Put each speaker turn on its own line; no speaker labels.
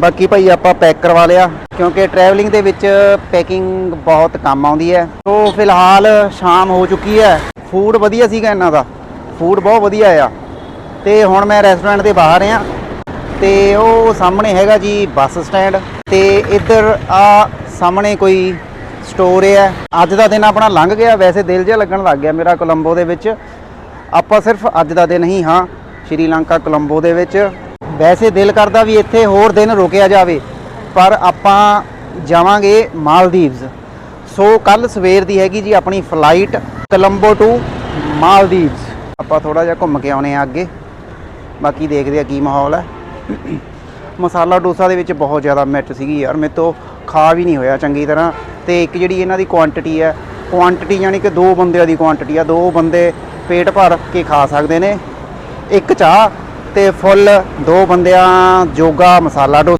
ਬਾਕੀ ਭਾਈ ਆਪਾਂ ਪੈਕ ਕਰਵਾ ਲਿਆ, ਕਿਉਂਕਿ ਟਰੈਵਲਿੰਗ ਦੇ ਵਿੱਚ ਪੈਕਿੰਗ ਬਹੁਤ ਕੰਮ ਆਉਂਦੀ ਹੈ। ਸੋ ਫਿਲਹਾਲ ਸ਼ਾਮ ਹੋ ਚੁੱਕੀ ਹੈ। ਫੂਡ ਵਧੀਆ ਸੀਗਾ ਇਹਨਾਂ ਦਾ। ਫੂਡ ਬਹੁਤ ਵਧੀਆ ਆ। ਤੇ ਹੁਣ ਮੈਂ ਰੈਸਟੋਰੈਂਟ ਦੇ ਬਾਹਰ ਆ। ਤੇ ਉਹ ਸਾਹਮਣੇ ਹੈਗਾ ਜੀ ਬੱਸ ਸਟੈਂਡ। ਤੇ ਇੱਧਰ ਆ ਸਾਹਮਣੇ ਕੋਈ ਸਟੋਰ ਹੈ ਅੱਜ ਦਾ ਦਿਨ ਆਪਣਾ ਲੰਘ ਗਿਆ। ਵੈਸੇ ਦਿਲ ਜਿਹਾ ਲੱਗਣ ਲੱਗ ਗਿਆ ਮੇਰਾ ਕੋਲੰਬੋ ਦੇ ਵਿੱਚ। ਆਪਾਂ ਸਿਰਫ ਅੱਜ ਦਾ ਦਿਨ ਹੀ ਹਾਂ ਸ਼੍ਰੀਲੰਕਾ ਕੋਲੰਬੋ ਦੇ ਵਿੱਚ। ਵੈਸੇ ਦਿਲ ਕਰਦਾ ਵੀ ਇੱਥੇ ਹੋਰ ਦਿਨ ਰੁਕਿਆ ਜਾਵੇ, ਪਰ ਆਪਾਂ ਜਾਵਾਂਗੇ ਮਾਲਦੀਵਸ ਸੋ ਕੱਲ ਸਵੇਰ ਦੀ ਹੈਗੀ ਜੀ ਆਪਣੀ ਫਲਾਈਟ ਕੋਲੰਬੋ ਟੂ ਮਾਲਦੀਵਸ ਆਪਾਂ ਥੋੜਾ ਜਿਹਾ ਘੁੰਮ ਕੇ ਆਉਣੇ ਆ ਅੱਗੇ। ਬਾਕੀ ਦੇਖਦੇ ਆ ਕੀ ਮਾਹੌਲ ਹੈ। ਮਸਾਲਾ ਡੋਸਾ ਦੇ ਵਿੱਚ ਬਹੁਤ ਜ਼ਿਆਦਾ ਮਿਰਚ ਸੀਗੀ ਯਾਰ, ਮੇਰੇ ਤੋਂ ਖਾ ਵੀ ਨਹੀਂ ਹੋਇਆ ਚੰਗੀ ਤਰ੍ਹਾਂ। ਤੇ ਇੱਕ ਜਿਹੜੀ ਇਹਨਾਂ ਦੀ ਕੁਆਂਟੀਟੀ ਹੈ ਕੁਆਂਟੀਟੀ ਯਾਨੀ ਕਿ ਦੋ ਬੰਦਿਆਂ ਦੀ ਕੁਆਂਟੀਟੀ ਆ, ਦੋ ਬੰਦੇ ਪੇਟ ਭਰ ਕੇ ਖਾ ਸਕਦੇ ਨੇ। ਇੱਕ ਚਾਹ ਤੇ ਫੁੱਲ ਦੋ ਬੰਦਿਆਂ ਜੋਗਾ ਮਸਾਲਾ ਡੋ